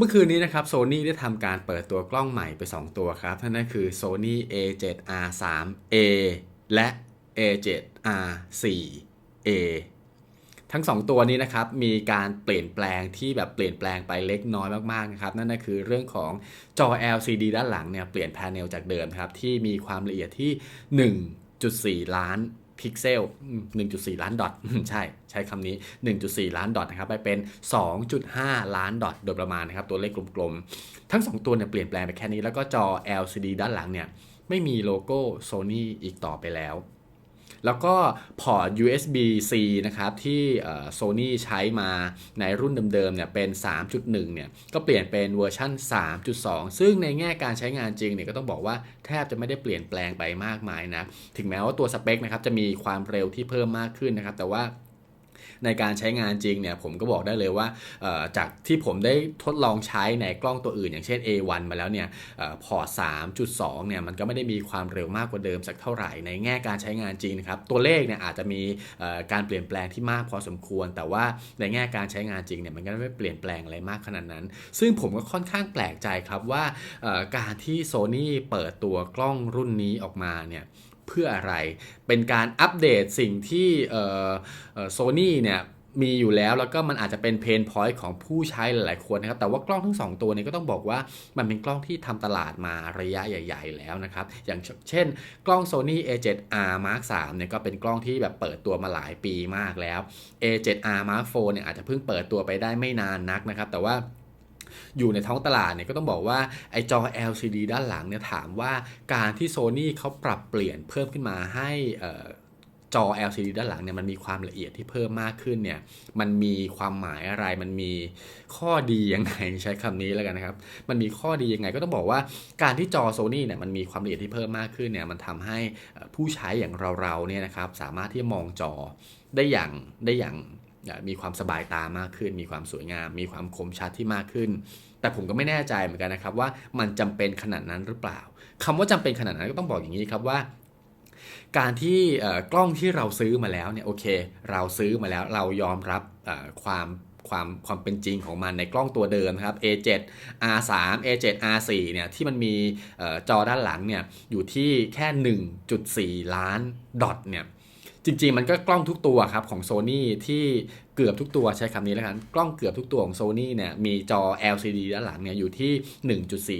เมื่อคืนนี้นะครับโซ n y ได้ทำการเปิดตัวกล้องใหม่ไป 2 ตัวครับนั่นก็คือ Sony A7R3A และ A7R4A ทั้ง 2 ตัวนี้นะครับมีการเปลี่ยนแปลงที่แบบเปลี่ยนแปลงไปเล็กน้อยมากๆนะครับนั่นก็คือเรื่องของจอ LCD ด้านหลังเนี่ยเปลี่ยนแพนเนลจากเดิมครับที่มีความละเอียดที่ 1.4 ล้าน พิกเซล 1.4 ล้านดอทใช่ใช้คำนี้ 1.4 ล้านดอทนะครับไปเป็น 2.5 ล้านดอทโดยประมาณนะครับตัวเลขกลมๆ ทั้ง 2 ตัวเนี่ยเปลี่ยนแปลงไปแค่นี้แล้วก็จอ LCD ด้านหลังเนี่ยไม่มีโลโก้ Sony อีกต่อไปแล้ว แล้วก็พอร์ต USB-C นะครับที่โซนี่ใช้มาในรุ่นเดิมๆเนี่ยเป็น 3.1 เนี่ยก็เปลี่ยนเป็นเวอร์ชัน3.2 ซึ่งในแง่การใช้งานจริงเนี่ยก็ต้องบอกว่าแทบจะไม่ได้เปลี่ยนแปลงไปมากมายนะ ถึงแม้ว่าตัวสเปคนะครับจะมีความเร็วที่เพิ่มมากขึ้นนะครับ แต่ว่า ในการใช้งานจริงเนี่ยผมก็บอกได้เลยว่าจากที่ผมได้ทดลองใช้ในกล้องตัวอื่น อย่างเช่น A1 มาแล้วเนี่ยพอร์ต3.2เนี่ยมันก็ไม่ได้มีความเร็วมากกว่าเดิมสักเท่าไหร่ในแง่การใช้งานจริงนะครับตัวเลขเนี่ยอาจจะมีการเปลี่ยนแปลงที่มากพอสมควร แต่ว่าในแง่การใช้งานจริงเนี่ยมันก็ไม่เปลี่ยนแปลงอะไรมากขนาดนั้น ซึ่งผมก็ค่อนข้างแปลกใจครับว่าการที่ Sony เปิดตัวกล้องรุ่นนี้ออกมาเนี่ย เพื่ออะไร เป็นการอัปเดตสิ่งที่โซนี่เนี่ยมีอยู่แล้วแล้วก็มันอาจจะเป็นเพนพอยต์ของผู้ใช้หลายๆคนนะครับ แต่ว่ากล้องทั้ง 2 ตัวนี้ก็ต้องบอกว่ามันเป็นกล้องที่ทำตลาดมาระยะใหญ่ ๆ แล้วนะครับ อย่างเช่น กล้อง Sony A7R Mark 3เนี่ยก็เป็นกล้องที่แบบเปิดตัวมาหลายปีมากแล้ว A7R Mark 4เนี่ยอาจจะเพิ่งเปิดตัวไปได้ไม่นานนักนะครับ แต่ว่า อยู่ในท้องตลาดเนี่ยก็ต้องบอกว่าไอจอ LCD ด้านหลังเนี่ยถามว่าการที่ Sony เขาปรับเปลี่ยนเพิ่มขึ้นมาให้จอ LCD ด้านหลังเนี่ยมันมีความละเอียดที่เพิ่มมากขึ้นเนี่ยมันมีความหมายอะไรมันมีข้อดียังไงใช้คำนี้แล้วกันนะครับ มันมีข้อดียังไงก็ต้องบอกว่าการที่จอ Sony เนี่ยมันมีความละเอียดที่เพิ่มมากขึ้นเนี่ยมันทำให้ผู้ใช้อย่างเราๆเนี่ยนะครับสามารถที่จะมองจอได้อย่างได้อย่าง มีความสบายตามากขึ้น มีความสวยงาม มีความคมชัดที่มากขึ้น แต่ผมก็ไม่แน่ใจเหมือนกันนะครับว่ามันจำเป็นขนาดนั้นหรือเปล่าคำว่าจำเป็นขนาดนั้นก็ต้องบอกอย่างนี้ครับว่า การที่กล้องที่เราซื้อมาแล้วเนี่ยโอเค เราซื้อมาแล้วเรายอมรับความความความเป็นจริงของมันในกล้องตัวเดิมครับ A7 R3 A7 R4 เนี่ยที่มันมีจอด้านหลังเนี่ยอยู่ที่แค่ 1.4 ล้านดอทเนี่ย จริงๆ มันก็กล้องทุกตัวครับของ Sony ที่เกือบทุกตัวใช้คำนี้แล้วกัน กล้องเกือบทุกตัวของ Sony เนี่ยมีจอ LCD ด้านหลังเนี่ยอยู่ที่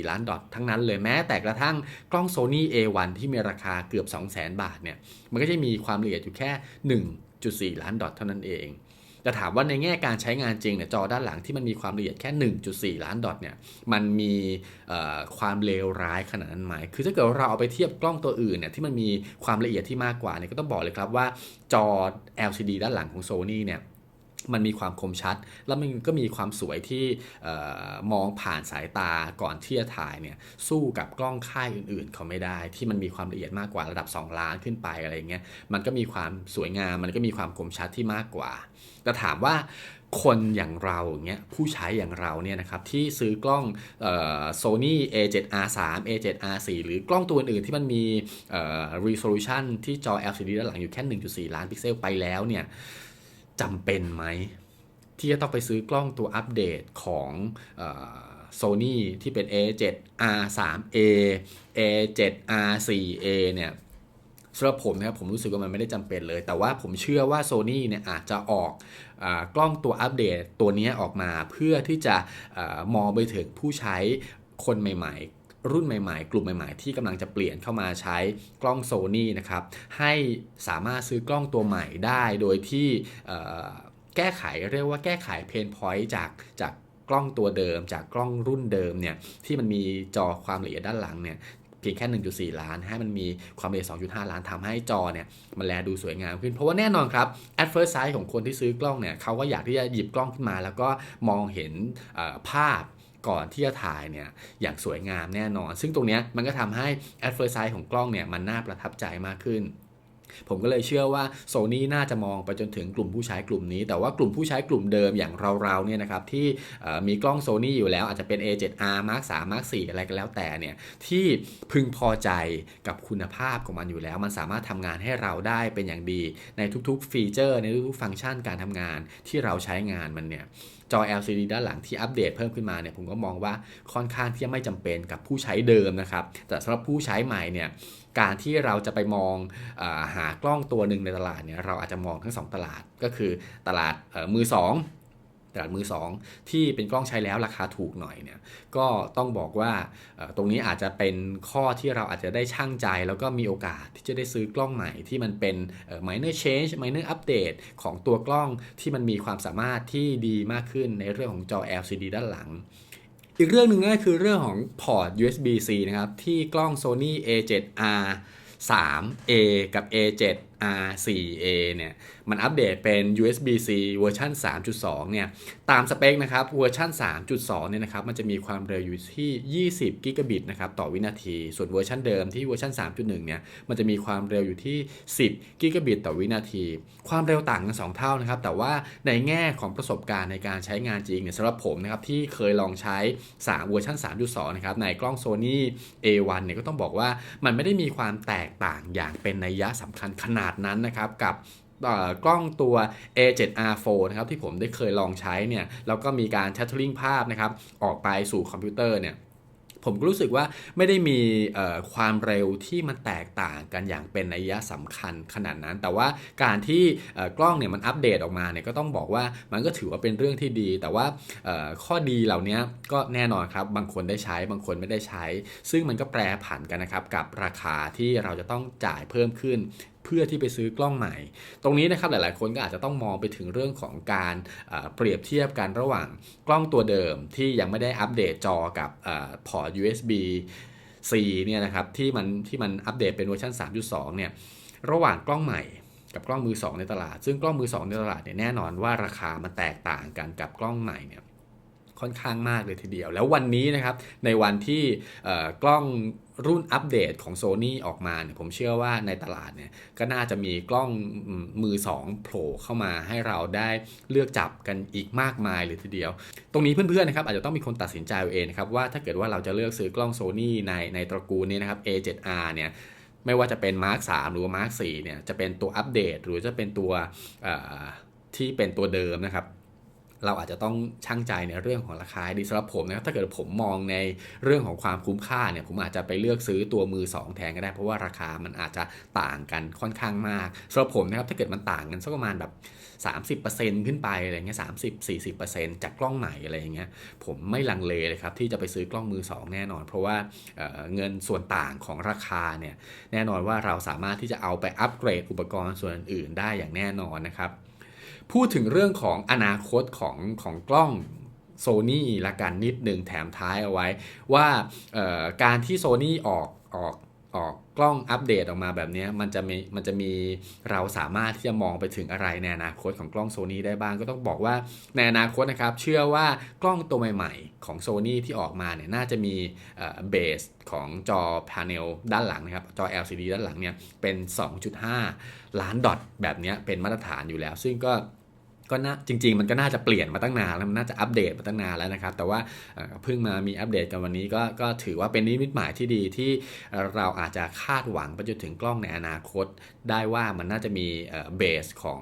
1.4 ล้านดอททั้งนั้นเลยแม้แต่กระทั่งกล้อง Sony A1 ที่มีราคาเกือบ 200,000 บาทเนี่ยมันก็จะมีความละเอียดอยู่แค่ 1.4 ล้านดอทเท่านั้นเอง แต่ถามว่าในแง่การใช้งานจริงเนี่ยจอด้านหลังที่มันมีความละเอียดแค่ 1.4 ล้านดอทเนี่ยมันมีความเลวร้ายขนาดนั้นไหมคือถ้าเกิดเราเอาไปเทียบกล้องตัวอื่นเนี่ยที่มันมีความละเอียดที่มากกว่าเนี่ยก็ต้องบอกเลยครับว่าจอ LCD ด้านหลังของ Sony เนี่ย มันมีความคมชัด แล้วมันก็มีความสวยที่มองผ่านสายตาก่อนที่จะถ่ายเนี่ยสู้กับกล้องค่ายอื่นๆ เขาไม่ได้ ที่มันมีความละเอียดมากกว่าระดับ 2 ล้านขึ้นไปอะไรเงี้ยมันก็มีความสวยงามมันก็มีความคมชัดที่มากกว่า แต่ถามว่าคนอย่างเราเงี้ยผู้ใช้อย่างเราเนี่ยนะครับที่ซื้อกล้องโซนี่ A7R3 A7R4 หรือกล้องตัวอื่นที่มันมี resolution ที่จอ LCD ด้านหลังอยู่แค่ 1.4 ล้านพิกเซลไปแล้วเนี่ย จำเป็นไหม ที่จะต้องไปซื้อกล้องตัวอัปเดตของโซนี่ที่เป็น A7R3A A7R4A เนี่ยสำหรับผมนะครับผมรู้สึกว่ามันไม่ได้จำเป็นเลย แต่ว่าผมเชื่อว่า Sony เนี่ยอาจจะออกอกล้องตัวอัปเดตตัวนี้ออกมาเพื่อที่จะมองไปถึงผู้ใช้คนใหม่ ๆ รุ่นใหม่ๆ กลุ่มใหม่ ๆ ที่กำลังจะเปลี่ยนเข้ามาใช้กล้องโซนี่นะครับให้สามารถซื้อกล้องตัวใหม่ได้โดยที่แก้ไขเรียกว่าแก้ไขเพนพอยต์จากจากกล้องตัวเดิม จากกล้องรุ่นเดิมเนี่ยที่มันมีจอความละเอียดด้านหลังเนี่ยเพียงแค่ 1.4 ล้าน ให้มันมีความละเอียด 2.5 ล้านทำให้จอเนี่ย มันแลดูสวยงามขึ้น เพราะว่าแน่นอนครับ at first sight ของคนที่ซื้อกล้องเนี่ยเขาก็อยากที่จะหยิบกล้องขึ้นมา แล้วก็มองเห็นภาพ ก่อนที่จะถ่ายเนี่ยอย่างสวยงามแน่นอน ซึ่งตรงนี้มันก็ทำให้ at first sight ของกล้องเนี่ยมันน่าประทับใจมากขึ้นผมก็เลยเชื่อว่าโซนี่น่าจะมองไปจนถึงกลุ่มผู้ใช้กลุ่มนี้ แต่ว่ากลุ่มผู้ใช้กลุ่มเดิมอย่างเราๆเนี่ยนะครับที่มีกล้องโซนี่อยู่แล้วอาจจะเป็น A7R Mark 3 Mark 4อะไรก็แล้วแต่เนี่ยที่พึงพอใจกับคุณภาพของมันอยู่แล้ว มันสามารถทำงานให้เราได้เป็นอย่างดี ในทุกๆฟีเจอร์ ในทุกๆฟังก์ชันการทำงานที่เราใช้งานมันเนี่ย จอ LCD ด้านหลังที่อัปเดตเพิ่มขึ้นมาเนี่ยผมก็มองว่าค่อนข้างที่จะไม่จำเป็นกับผู้ใช้เดิมนะครับ แต่สำหรับผู้ใช้ใหม่เนี่ยการที่เราจะไปมองอาหากล้องตัวหนึ่งในตลาดเนี่ยเราอาจจะมองทั้ง 2 ตลาดก็คือตลาดมือ 2 ตลาดมือ 2 ที่เป็นกล้องใช้แล้วราคาถูกหน่อยเนี่ยก็ต้องบอกว่าตรงนี้อาจจะเป็นข้อที่เราอาจจะได้ช่างใจ แล้วก็มีโอกาสที่จะได้ซื้อกล้องใหม่ที่มันเป็น minor change minor update ของตัวกล้องที่มันมีความสามารถที่ดีมากขึ้นในเรื่องของจอ LCD ด้านหลังอีกเรื่องหนึ่งก็คือเรื่องของพอร์ต USB-C นะครับ ที่กล้อง Sony A7R 3A กับ A7 R4A เนี่ยมันอัปเดตเป็น USB-C เวอร์ชัน3.2 เนี่ยตามสเปคนะครับเวอร์ชัน3.2 เนี่ยนะครับมันจะมีความเร็วอยู่ที่ 20 กิกะบิตนะครับต่อวินาที ส่วนเวอร์ชันเดิมที่เวอร์ชัน3.1 เนี่ยมันจะมีความเร็วอยู่ที่ 10 กิกะบิตต่อวินาที ความเร็วต่างกัน 2 เท่านะครับแต่ว่าในแง่ของประสบการณ์ในการใช้งานจริงเนี่ยสำหรับผมนะครับที่เคยลองใช้ 3 เวอร์ชัน3.2 นะครับในกล้อง Sony A1 เนี่ยก็ต้องบอกว่ามันไม่ได้มีความแตกต่างอย่างเป็นนัยยะสำคัญขนาดนั้นนะครับกับกล้องตัว A7R4 นะครับที่ผมได้เคยลองใช้เนี่ยแล้วก็มีการ chattering ภาพนะครับออกไปสู่คอมพิวเตอร์เนี่ยผมก็รู้สึกว่าไม่ได้มีความเร็วที่มันแตกต่างกันอย่างเป็นนัยยะสำคัญขนาดนั้น แต่ว่าการที่กล้องเนี่ยมันอัปเดตออกมาเนี่ยก็ต้องบอกว่ามันก็ถือว่าเป็นเรื่องที่ดี แต่ว่าข้อดีเหล่านี้ก็แน่นอนครับบางคนได้ใช้บางคนไม่ได้ใช้ ซึ่งมันก็แปรผันกันนะครับกับราคาที่เราจะต้องจ่ายเพิ่มขึ้นเพื่อที่ไปซื้อกล้องใหม่ ตรงนี้นะครับหลายๆ คนก็อาจจะต้องมองไปถึงเรื่องของการเปรียบเทียบกันระหว่างกล้องตัวเดิมที่ยังไม่ได้อัปเดตจอกับพอร์ต USB C เนี่ยนะครับที่มันที่มันอัปเดตเป็นเวอร์ชัน3.2 เนี่ยระหว่างกล้องใหม่กับกล้องมือ 2 ในตลาด ซึ่งกล้องมือ 2 ในตลาดเนี่ยแน่นอนว่าราคามันแตกต่างกันกับกล้องใหม่เนี่ยค่อนข้างมากเลยทีเดียว แล้ววันนี้นะครับในวันที่กล้อง รุ่นอัปเดตของ Sony ออกมาเนี่ยผมเชื่อว่าในตลาดเนี่ยก็น่าจะมีกล้องมือ2โผล่เข้ามาให้เราได้เลือกจับกันอีกมากมายเลยทีเดียว ตรงนี้เพื่อนๆนะครับอาจจะต้องมีคนตัดสินใจเองนะครับว่าถ้าเกิดว่าเราจะเลือกซื้อกล้อง Sony ในในตระกูลนี้นะครับ A7R เนี่ยไม่ว่าจะเป็น Mark 3 หรือ Mark 4เนี่ยจะเป็นตัวอัปเดต หรือจะเป็นตัวที่เป็นตัวเดิมนะครับ เราอาจจะต้องช่างใจในเรื่องของราคาดีสำหรับผมนะครับถ้าเกิดผมมองในเรื่องของความคุ้มค่าเนี่ยผมอาจจะไปเลือกซื้อตัวมือ 2 แทนก็ได้ เพราะว่าราคามันอาจจะต่างกันค่อนข้างมากสำหรับผมนะครับถ้าเกิดมันต่างกันสักประมาณแบบ 30%ขึ้นไปอะไรเงี้ยสามสิบสี่สิบเปอร์เซ็นต์จากกล้องใหม่อะไรอย่างเงี้ยผมไม่ลังเลเลยครับที่จะไปซื้อกล้องมือ 2 แน่นอน เพราะว่าเเงินส่วนต่างของราคาเนี่ยแน่นอนว่าเราสามารถที่จะเอาไปอัปเกรดอุปกรณ์ส่วนอื่นได้อย่างแน่นอนนะครับ พูดถึงเรื่องของอนาคตของของกล้องโซนี่ละกันนิดหนึ่งแถมท้ายเอาไว้ ว่าการที่โซนี่ออกออกออกกล้องอัปเดตออกมาแบบนี้มันจะมีมันจะมีเราสามารถที่จะมองไปถึงอะไรในอนาคตของกล้องโซนี่ได้บ้างก็ต้องบอกว่าในอนาคตนะครับ เชื่อว่ากล้องตัวใหม่ๆ ของโซนี่ที่ออกมาเนี่ยน่าจะมีเบสของจอพาเนลด้านหลังนะครับ จอ LCD ด้านหลังเนี่ยเป็น 2.5 ล้านดอทแบบนี้เป็นมาตรฐานอยู่แล้ว ซึ่งก็ ก็น่าจริง ๆ มันก็น่าจะเปลี่ยนมาตั้งนานแล้วมันน่าจะอัปเดตมาตั้งนานแล้วนะครับ แต่ว่าเพิ่งมามีอัปเดตกันวันนี้ก็ก็ถือว่าเป็นนิมิตหมายที่ดีที่เราอาจจะคาดหวังไปจนถึงกล้องในอนาคต ได้ว่ามันน่าจะมีเบสของ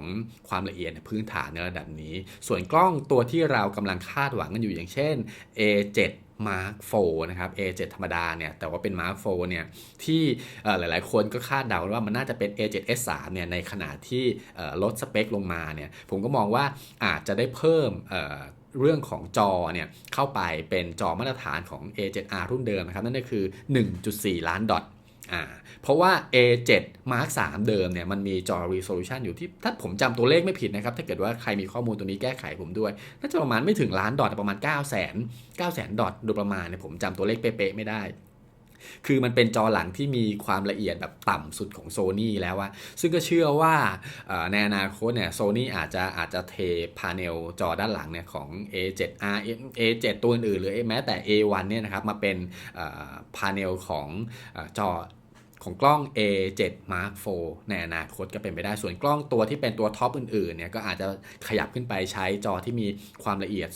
ความละเอียดพื้นฐานในระดับนี้ ส่วนกล้องตัวที่เรากำลังคาดหวังกันอยู่อย่างเช่น A7 Mark 4นะครับ A7 ธรรมดาเนี่ยแต่ว่าเป็น Mark 4เนี่ยที่หลายๆ คนก็คาดเดาว่ามันน่าจะเป็น A7S3 เนี่ยในขณะที่ลดสเปคลงมาเนี่ยผมก็มองว่าอาจจะได้เพิ่มเรื่องของจอเนี่ยเข้าไปเป็นจอมาตรฐานของ A7R รุ่นเดิมนะครับนั่นก็คือ 1.4 ล้านดอท อ่าเพราะว่า A7 Mark 3 เดิมเนี่ยมันมีจอ resolution อยู่ที่ถ้าผมจำตัวเลขไม่ผิดนะครับ ถ้าเกิดว่าใครมีข้อมูลตัวนี้แก้ไขผมด้วย น่าจะประมาณไม่ถึงล้านดอทประมาณ 9 0 0 0 0 9 0 0 0 0 ดอทโดยประมาณเนี่ยผมจำตัวเลขเป๊ะๆไม่ได้คือมันเป็นจอหลังที่มีความละเอียดแบบต่ำสุดของโซ n y แล้วว่าซึ่งก็เชื่อว่าในอนาคตเนี่ยโซ n y อาจจะอาจจะเทพาเนลจอด้านหลังเนี่ยของ A7R A7 ตัวอื่นหรือแม้แต่ A1 เนี่ยนะครับมาเป็นพาเนลของจอ ของกล้อง A7 Mark IV ในอนาคตก็เป็นไปได้ ส่วนกล้องตัวที่เป็นตัวท็อปอื่นๆเนี่ยก็อาจจะขยับขึ้นไปใช้จอที่มีความละเอียด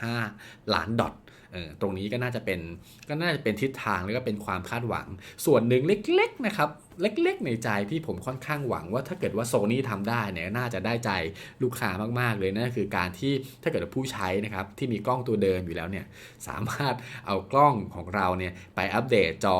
2.5 ล้านดอท เออตรงนี้ก็น่าจะเป็นก็น่าจะเป็นทิศทางแล้วก็เป็นความคาดหวัง ส่วนหนึ่งเล็กๆนะครับเล็กๆ ในใจที่ผมค่อนข้างหวังว่าถ้าเกิดว่าโซนี่ทำได้เนี่ยน่าจะได้ใจลูกค้ามากๆเลยนั่นคือการที่ถ้าเกิดผู้ใช้นะครับที่มีกล้องตัวเดิมอยู่แล้วเนี่ยสามารถเอากล้องของเราเนี่ยไปอัปเดตจอ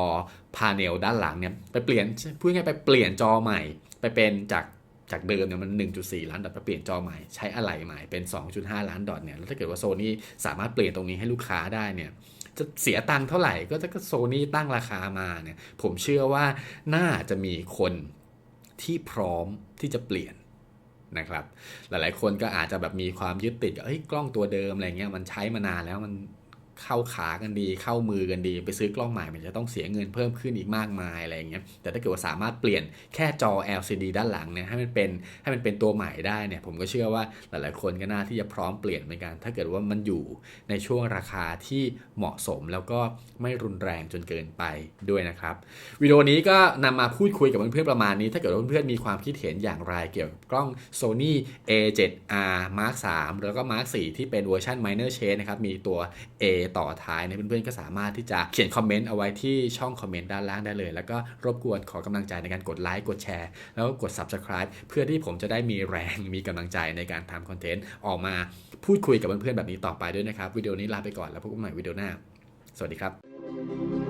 พาเนลด้านหลังเนี่ยไปเปลี่ยนพูดง่ายไปเปลี่ยนจอใหม่ ไปเป็นจาก จากเดิมเนี่ยมัน 1.4 ล้านดอทไปเปลี่ยนจอใหม่ใช้อะไหล่ใหม่เป็น 2.5 ล้านดอทเนี่ยแล้วถ้าเกิดว่าโซนี่สามารถเปลี่ยนตรงนี้ให้ลูกค้าได้เนี่ยจะเสียตังค์เท่าไหร่ก็ถ้าโซนี่ตั้งราคามาเนี่ยผมเชื่อว่าน่าจะมีคนที่พร้อมที่จะเปลี่ยนนะครับ หลายๆ คนก็อาจจะแบบมีความยึดติดกับเอ้ยกล้องตัวเดิมอะไรเงี้ยมันใช้มานานแล้วมัน เข้าขากันดี เข้ามือกันดี ไปซื้อกล้องใหม่มันจะต้องเสียเงินเพิ่มขึ้นอีกมากมายอะไรอย่างเงี้ยแต่ถ้าเกิดว่าสามารถเปลี่ยนแค่จอ LCD ด้านหลังเนี่ยให้มันเป็นให้มันเป็นตัวใหม่ได้เนี่ยผมก็เชื่อว่าหลายๆคนก็น่าที่จะพร้อมเปลี่ยนเหมือนกัน ถ้าเกิดว่ามันอยู่ในช่วงราคาที่เหมาะสมแล้วก็ไม่รุนแรงจนเกินไปด้วยนะครับวิดีโอนี้ก็นำมาพูดคุยกับเพื่อนๆประมาณนี้ ถ้าเกิดว่าเพื่อนๆมีความคิดเห็นอย่างไรเกี่ยวกับกล้อง Sony A7R Mark 3แล้วก็ Mark 4ที่เป็นเวอร์ชัน Minor Shade นะครับมีตัว A ต่อท้ายนะเพื่อนๆก็สามารถที่จะเขียนคอมเมนต์เอาไว้ที่ช่องคอมเมนต์ด้านล่างได้เลย แล้วก็รบกวนขอกำลังใจในการกดไลค์กดแชร์ แล้วก็กด Subscribe เพื่อที่ผมจะได้มีแรงมีกำลังใจในการทำคอนเทนต์ออกมาพูดคุยกับเพื่อนๆแบบนี้ต่อไปด้วยนะครับวิดีโอนี้ลาไปก่อนแล้วพบกันใหม่วิดีโอหน้า สวัสดีครับ